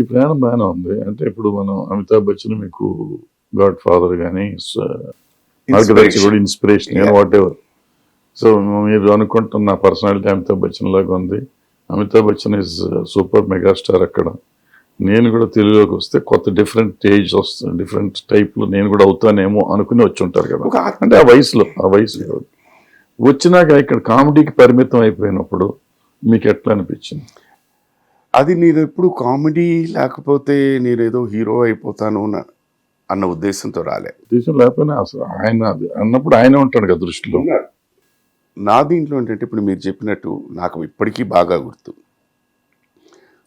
ఈ ప్రయాణం బాగానే ఉంది. అంటే ఇప్పుడు మనం అమితాబ్ బచ్చన్ మీకు గాడ్ ఫాదర్ కానీ కూడా ఇన్స్పిరేషన్ కానీ. వాట్ ఎవర్ సో మీరు అనుకుంటున్న పర్సనాలిటీ అమితాబ్ బచ్చన్ లాగా ఉంది. Amitabh Bachchan is super megastar అక్కడ. నేను కూడా తెలుగులోకి వస్తే కొత్త డిఫరెంట్ ఏజ్ వస్తుంది డిఫరెంట్ టైప్లో నేను కూడా అవుతానేమో అనుకుని వచ్చి ఉంటారు కదా. అంటే ఆ వయసులో ఆ వయసులో. వచ్చినాక ఇక్కడ కామెడీకి పరిమితం అయిపోయినప్పుడు మీకు ఎట్లా అనిపించింది? అది నేను ఎప్పుడు కామెడీ లేకపోతే నేను ఏదో హీరో అయిపోతాను అన్న- ఉద్దేశంతో రాలే. ఉద్దేశం లేకపోయినా అసలు ఆయన అన్నప్పుడు ఆయనే ఉంటాడు కదా దృష్టిలో. నా దీంట్లో ఏంటంటే ఇప్పుడు మీరు చెప్పినట్టు నాకు ఇప్పటికీ బాగా గుర్తు.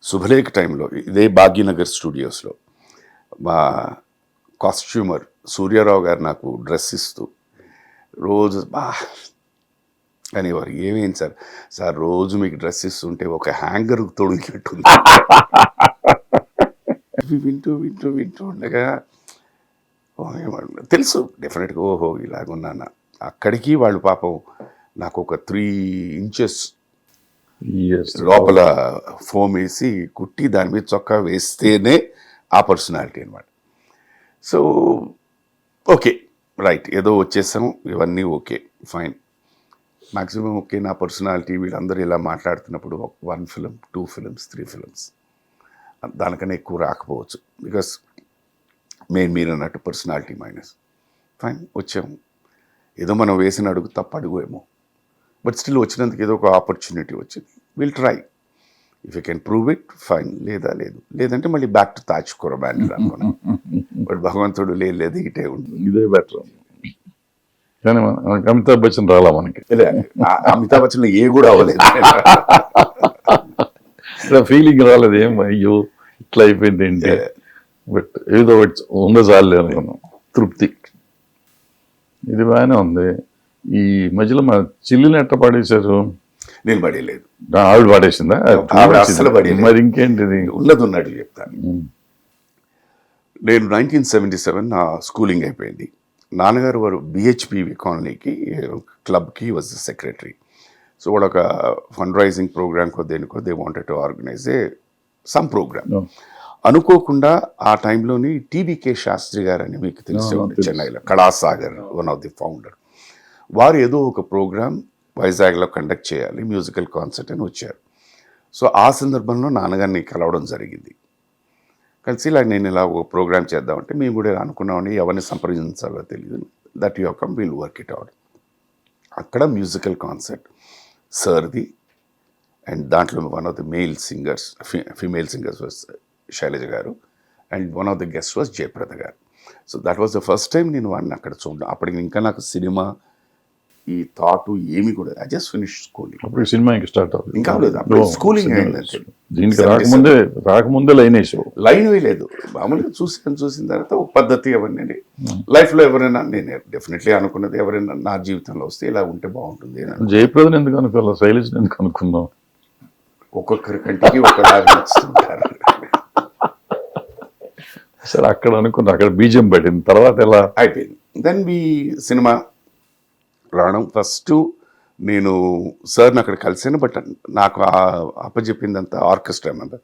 శుభలేఖ టైంలో ఇదే భాగ్యనగర్ స్టూడియోస్లో మా కాస్ట్యూమర్ సూర్యారావు గారు నాకు డ్రెస్ ఇస్తూ రోజు బా అనేవారు. ఏమేం సార్? సార్ రోజు మీకు డ్రెస్ ఇస్తుంటే ఒక హ్యాంగర్ తొడిగినట్టుంది. ఇవి వింటూ వింటూ వింటూ ఉండగా తెలుసు డెఫినెట్గా ఓహో ఇలాగున్నాను. అక్కడికి వాళ్ళు పాపం నాకు ఒక త్రీ ఇంచెస్. లోపల ఫోమ్ వేసి కుట్టి దాని మీద చొక్కా వేస్తేనే ఆ పర్సనాలిటీ అనమాట సో ఓకే. రైట్. ఏదో వచ్చేసాం. ఇవన్నీ ఓకే. ఫైన్. మాక్సిమం ఓకే నా పర్సనాలిటీ వీళ్ళందరూ ఇలా మాట్లాడుతున్నప్పుడు one film two films three films దానికన్నా ఎక్కువ రాకపోవచ్చు. బికాస్ మెయిన్ మీరు అన్నట్టు పర్సనాలిటీ మైనస్ ఫైన్ వచ్చాము. ఏదో మనం వేసిన అడుగు తప్ప అడుగు ఏమో బట్ స్టిల్ వచ్చినందుకు ఏదో ఒక ఆపర్చునిటీ వచ్చింది. Will try if you can prove it fine లేదా లేదు. లేదంటే మళ్ళీ బ్యాక్ టు తాజ్ బ్యాండ్ అనుకున్నాం. బట్ భగవంతుడు లేదు లేదు ఇటే ఉంటుంది. ఇదే బెటర్ కానీ మన- మనకి అమితాబ్ బచ్చన్ రాలా మనకి? అమితాబ్ బచ్చన్ ఏ కూడా అవ్వలేదు. ఫీలింగ్ రాలేదు ఏం అయ్యో ఇట్లా అయిపోయింది ఏంటి? బట్ ఏదో ఒకటి ఉందో చాలే అనుకున్నాం. తృప్తి. ఇది బాగానే ఉంది. ఈ మధ్యలో మన చిల్లిని ఎట్ట పాడేశారు? నేను పడేయలేదు. ఆవిడ పాడేసిందా? పడేయలేదు. మరి ఇంకేంటిది? ఉన్నది ఉన్నట్టు చెప్తాను. నేను నైన్టీన్ సెవెంటీ సెవెన్ నా స్కూలింగ్ అయిపోయింది. నాన్నగారు వారు బిహెచ్పివి కాలనీకి క్లబ్కి వాజ్ సెక్రటరీ. సో వాడు ఒక ఫండ్ రైజింగ్ ప్రోగ్రామ్కో దేనికో they wanted to organise a some program. అనుకోకుండా ఆ టైంలోని టీబీకే శాస్త్రి గారు అని మీకు ఉంది తెలుసు. చెన్నైలో. Kalasagar one of the founder. వారు ఏదో ఒక ప్రోగ్రామ్ వైజాగ్లో కండక్ట్ చేయాలి మ్యూజికల్ కాన్సర్ట్ అని వచ్చారు. సో ఆ సందర్భంలో నాన్నగారిని కలవడం జరిగింది. కలిసి ఇలా నేను ఇలా ఒక ప్రోగ్రామ్ చేద్దామంటే మేము కూడా అనుకున్నామని ఎవరిని సంప్రదించాలో తెలియదు that you come will work it out అక్కడ మ్యూజికల్ కాన్సర్ట్ సర్ది అండ్ దాంట్లో one of the male singers female singers was Shailaja గారు and one of the guest was Jayaprada గారు. So that was the first time నేను వాడిని అక్కడ చూడడం. అప్పటికి ఇంకా నాకు సినిమా ఈ థాట్ ఏమి కూడా ఐ జస్ట్ ఫినిష్ స్కూలింగ్. అప్పుడు సినిమా ఇంకా స్టార్ట్ అవుతుంది. ఇంకా. అప్పుడు schooling అయిందంటే. దీనికి 77. రాకముందే రాకముందే లైన్ వేసావు లైన్ వేయలేదు. మామూలుగా చూసాను చూసిన తర్వాత ఒక పద్ధతి అవన్నీ లైఫ్లో ఎవరైనా నేను డెఫినెట్లీ అనుకున్నది ఎవరైనా నా జీవితంలో వస్తే ఇలా ఉంటే బాగుంటుంది. జయప్రదను ఎందుకు అనుకోవాలి? శైలజ్ ఎందుకు అనుకున్నావు ఒక్కొక్కరి కంటికి నచ్చుతుంటారు. సరే అక్కడ అనుకున్నా అక్కడ బీజం పడింది. తర్వాత ఎలా? అయిపోయింది. దెన్ మీ సినిమా రావడం. ఫస్ట్ నేను సార్ని అక్కడ కలిసాను బట్ నాకు ఆ- అప్పచెప్పిందంతా ఆర్కెస్ట్రా మెంబర్.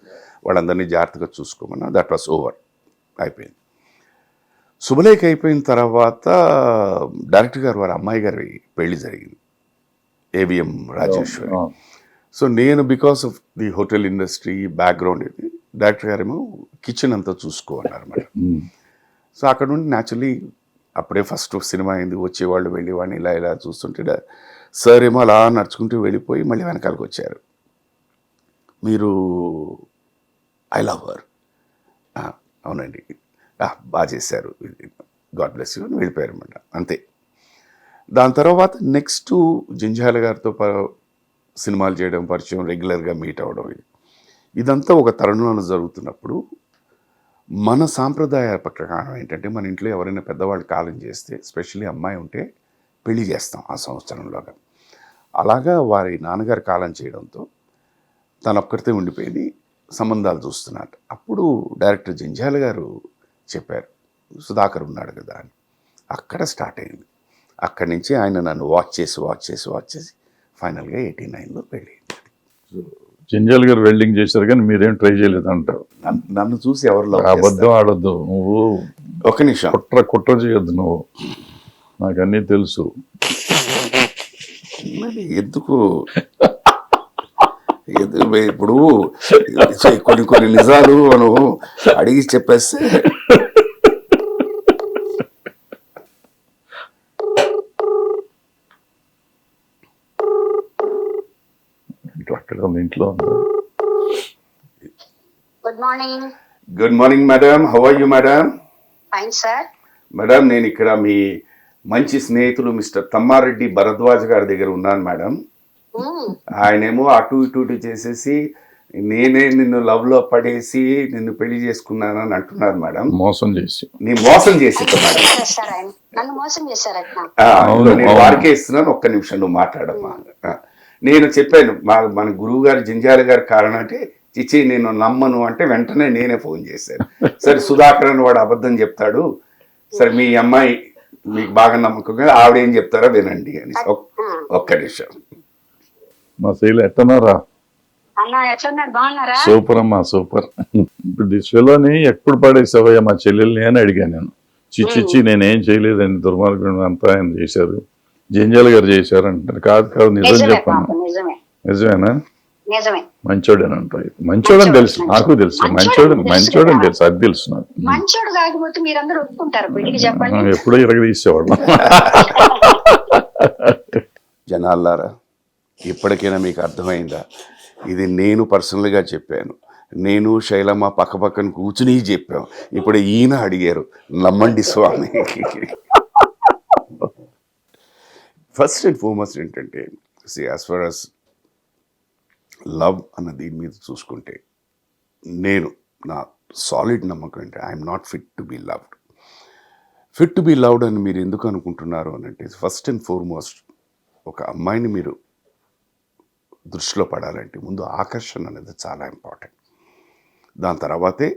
వాళ్ళందరినీ జాగ్రత్తగా చూసుకోమన్నా దట్ వాస్ ఓవర్ అయిపోయింది. శుభలేఖ అయిపోయిన తర్వాత డైరెక్టర్ గారు వారి అమ్మాయి గారి పెళ్ళి జరిగింది. ఏవిఎం రాజేశ్వరి. ఆ, సో నేను because of the hotel industry background ఇది డైరెక్టర్ గారేమో కిచెన్ అంతా అన్నమాట ఉమ్. సో అక్కడ నుండి న్యాచురలీ అప్పుడే ఫస్ట్ సినిమా అయింది. వచ్చేవాళ్ళు వెళ్ళేవాడిని ఇలా ఇలా చూస్తుంటే సార్ ఏమో అలా నడుచుకుంటూ వెళ్ళిపోయి మళ్ళీ వెనకాలకు వచ్చారు. మీరు ఐ లవ్ హర్. అవునండి. బాగా చేశారు. గాడ్ బ్లెస్ యూ అని వెళ్ళిపోయారు అనమాట అంతే. దాని తర్వాత నెక్స్ట్ జింజాల గారితో ప- సినిమాలు చేయడం పరిచయం రెగ్యులర్గా మీట్ అవ్వడం ఇది. ఇదంతా ఒక తరుణంలో జరుగుతున్నప్పుడు మన సాంప్రదాయ ప్రకారం ఏంటంటే మన ఇంట్లో ఎవరైనా పెద్దవాళ్ళు కాలం చేస్తే స్పెషల్లీ అమ్మాయి ఉంటే పెళ్ళి చేస్తాం ఆ సంవత్సరంలోగా. అలాగా వారి నాన్నగారు కాలం చేయడంతో తను ఒక్కరితే ఉండిపోయింది సంబంధాలు చూస్తున్నట్టు. అప్పుడు డైరెక్టర్ జంజాల గారు చెప్పారు సుధాకర్ ఉన్నాడు కదా అని. అక్కడ స్టార్ట్ అయింది. అక్కడి నుంచి ఆయన నన్ను వాచ్ చేసి వాచ్ చేసి వాచ్ చేసి ఫైనల్గా ఎయిటీ నైన్లో పెళ్ళి జంజాల్ గారు వెల్డింగ్ చేశారు కానీ మీరేం ట్రై చేయలేదు అంటారు నన్ను- చూసి ఎవరు అబద్ధం ఆడొద్దు. నువ్వు ఒక నిమిషం. కుట్ర కుట్ర చేయొద్దు నువ్వు. నాకు అన్నీ తెలుసు ఎందుకు? ఎందు- ఇప్పుడు కొన్ని కొన్ని నిజాలు మనం అడిగి చెప్పేస్తే ఇటు అక్కడ ఉంది ఇంట్లో good morning good morning madam how are you madam fine sir madam నేను ఇక్కడ మీ మంచి స్నేహితులు మిస్టర్ తమ్మారెడ్డి భరద్వాజ్ గారి దగ్గర ఉన్నాను మేడం ఆయనేమో అటు ఇటు ఇటు చేసేసి నేనే నిన్ను లవ్లో పడేసి నిన్ను పెళ్ళి చేసుకున్నానని అంటున్నారు మేడం మోసం చేసి. నీ మోసం చేసి. వారికే ఇస్తున్నాను ఒక్క నిమిషం నువ్వు మాట్లాడమ్మా. నేను చెప్పాను మా మన గురువు గారు జింజాల గారి కారణం అంటే చిచి నేను నమ్మను అంటే వెంటనే నేనే ఫోన్ చేశాను. సరే సుధాకర్ అని వాడు అబద్ధం చెప్తాడు. సరే మీ అమ్మాయి మీకు బాగా నమ్మకం కదా ఆవిడ ఏం చెప్తారో వినండి అని. ఒక్- ఒక్క నిమిషం. మా శైలి ఎట్టనారా బాగున్నారా? సూపర్ అమ్మా సూపర్. ఇప్పుడు దిశలోని ఎప్పుడు పడేసావయ్యా మా చెల్లెల్ని అని అడిగాను నేను. చిచ్చిచ్చి నేనేం చేయలేదండి దుర్మార్గుడు అంతా ఆయన చేశారు. జంజాల్ గారు చేశారు అంటారు కాదు కాదు నిజం చెప్పాను పాపం నిజమే. నిజమేనా? నిజమే. మంచోడని అంటారు మంచోడని తెలుసు నాకు తెలుసు. మంచోడు మంచోడని తెలుసు అది తెలుసు నాకు. మంచోడు కాకపోతే మీరందరూ ఒప్పుకుంటారు ఎప్పుడో ఇరగదీసేవాళ్ళం. జనాల్లారా ఇప్పటికైనా మీకు అర్థమైందా? ఇది నేను పర్సనల్గా చెప్పాను. నేను శైలమ్మ పక్క పక్కన కూర్చుని చెప్పాం. ఇప్పుడు ఈయన అడిగారు నమ్మండి స్వామి. ఫస్ట్ అండ్ ఫార్మోస్ట్ ఏంటంటే see as far as love అన్న దీని మీద చూసుకుంటే నేను నా సాలిడ్ నమ్మకం అంటే I'm not fit to be loved fit to be loved అని మీరు ఎందుకు అనుకుంటున్నారు అని అంటే ఫస్ట్ అండ్ ఫోర్మోస్ట్ ఒక అమ్మాయిని మీరు దృష్టిలో పడాలంటే ముందు ఆకర్షణ అనేది చాలా ఇంపార్టెంట్ దాని తర్వాతే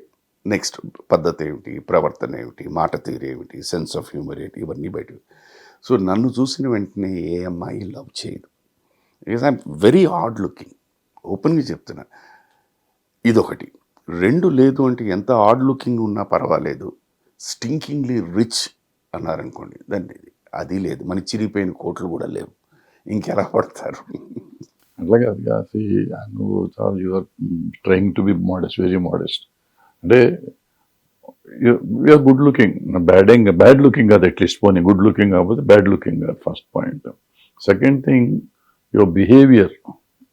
నెక్స్ట్ పద్ధతి ఏమిటి? ప్రవర్తన ఏమిటి? మాట తీరు ఏమిటి? సెన్స్ ఆఫ్ హ్యూమర్ ఏంటి ఇవన్నీ బయట సో నన్ను చూసిన వెంటనే ఏ అమ్మాయి లవ్ చేయదు. Because I'm very hard looking ఓపెన్గా చెప్తున్నా. ఇదొకటి. రెండు లేదు అంటే ఎంత హార్డ్ లుకింగ్ ఉన్నా పర్వాలేదు. స్టింకింగ్లీ రిచ్ అన్నారనుకోండి దాన్ని అది లేదు. మన చిరిగిపోయిన కోట్లు కూడా లేవు. ఇంకెలా పడతారు? అట్లా కాదు కాదు నువ్వు your trying to be modest very modest అంటే యూఆర్ గుడ్ లుకింగ్ బ్యాడింగ్ బ్యాడ్ లుకింగ్ కాదు అట్లీస్ట్ పోనీ గుడ్ లుకింగ్ కాకపోతే bad looking first point second thing your behaviour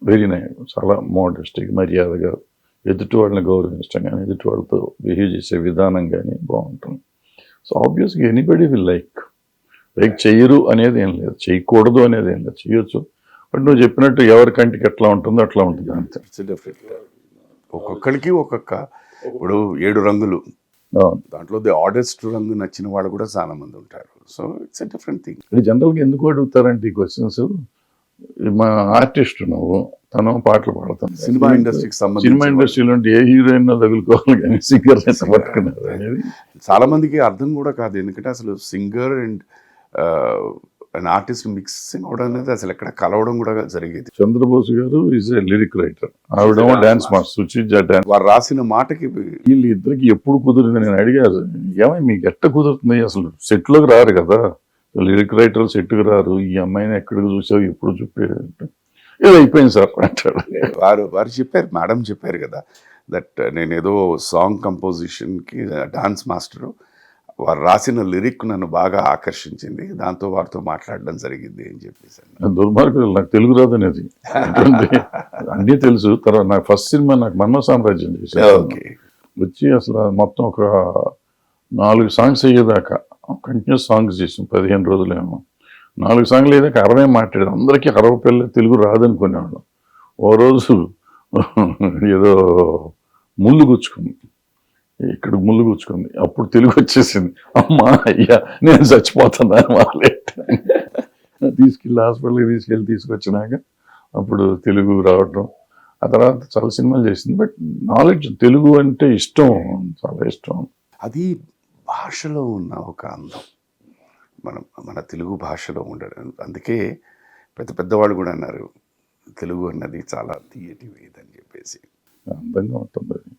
very nice చాలా మోడెస్ట్ మర్యాదగా ఎదుటి వాళ్ళని గౌరవించడం కానీ ఎదుటి వాళ్ళతో బిహేవ్ చేసే విధానం కానీ బాగుంటుంది. సో ఆబ్వియస్గా ఎనీబడి విల్ లైక్ లైక్ చేయరు అనేది ఏం లేదు. చేయకూడదు అనేది ఏం లేదు. చేయొచ్చు. బట్ నువ్వు చెప్పినట్టు ఎవరి కంటికి ఎట్లా ఉంటుందో అట్లా ఉంటుంది అంతే. ఒక్కొక్కరికి ఒక్కొక్క. ఇప్పుడు ఏడు రంగులు. దాంట్లో ది ఆర్డెస్ట్ రంగు నచ్చిన వాళ్ళు కూడా చాలా మంది ఉంటారు. సో ఇట్స్ డిఫరెంట్ థింగ్ ఇది జనరల్గా ఎందుకు అడుగుతారంటే ఈ క్వశ్చన్స్ మా ఆర్టిస్ట్ నువ్వు తను పాటలు పాడతాను సినిమా ఇండస్ట్రీకి సినిమా సంబంధించి ఇండస్ట్రీలో ఉంటే ఏ హీరోయిన్ తగులుకోవాలి కానీ సింగర్ పట్టుకున్నారు అనేది చాలా మందికి అర్థం కూడా కాదు ఎందుకంటే అసలు singer and and artist mixing అవడం అనేది అసలు ఎక్కడ కలవడం కూడా జరిగేది. చంద్రబోస్ గారు ఈజ్ ఏ లిరిక్ రైటర్ ఆవిడేమో డాన్స్ మాస్టర్ సుచిజ డాన్స్ వారు రాసిన మాటకి వీళ్ళు ఇద్దరికి ఎప్పుడు కుదిరింది నేను అడిగారు ఏమై మీకు ఎట్ట కుదురుతుంది? అసలు సెట్లోకి రారు కదా. లిరిక్ రైటర్ సెట్కి రారు. ఈ అమ్మాయిని ఎక్కడికి చూసావు? ఎప్పుడు చూపేది అంటే ఇది అయిపోయింది సార్ అంటాడు. వారు వారు చెప్పారు మేడం చెప్పారు కదా దట్ నేను ఏదో సాంగ్ కంపోజిషన్కి డాన్స్ మాస్టరు వారు రాసిన లిరిక్ నన్ను బాగా ఆకర్షించింది. దాంతో వారితో మాట్లాడడం జరిగింది అని చెప్పేసి అన్నారు. దుర్మార్గులు నాకు తెలుగు రాదు అనేది. అన్నీ తెలుసు. తర్వాత నాకు ఫస్ట్ సినిమా నాకు మన్మ సామ్రాజ్యం చేశాను వచ్చి అసలు మొత్తం ఒక నాలుగు సాంగ్స్ అయ్యేదాకా కంటిన్యూస్ సాంగ్స్ చేసాం. పదిహేను రోజులేమో. నాలుగు సాంగ్లు అయ్యాక అరవై మాట్లాడారు. అందరికీ అరవై పిల్ల తెలుగు రాదనుకునేవాళ్ళం. ఓ రోజు ఏదో ముళ్ళు గుచ్చుకుంది. ఇక్కడ ముళ్ళు గుచ్చుకుంది. అప్పుడు తెలుగు వచ్చేసింది. అమ్మా అయ్యా నేను చచ్చిపోతున్నాను వాళ్ళే. తీసుకెళ్ళి హాస్పిటల్కి తీసుకెళ్ళి తీసుకొచ్చినాక అప్పుడు తెలుగు రావటం. ఆ తర్వాత చాలా సినిమాలు చేసింది. బట్ నాలెడ్జ్ తెలుగు అంటే ఇష్టం. చాలా ఇష్టం. అది భాషలో ఉన్న ఒక అందం. మన మన తెలుగు భాషలో ఉండడం. అందుకే పెద్ద పెద్దవాళ్ళు కూడా అన్నారు తెలుగు అన్నది చాలా తీయటి వేదని చెప్పేసి చెప్పేసి. అందంగా ఉంటుంది.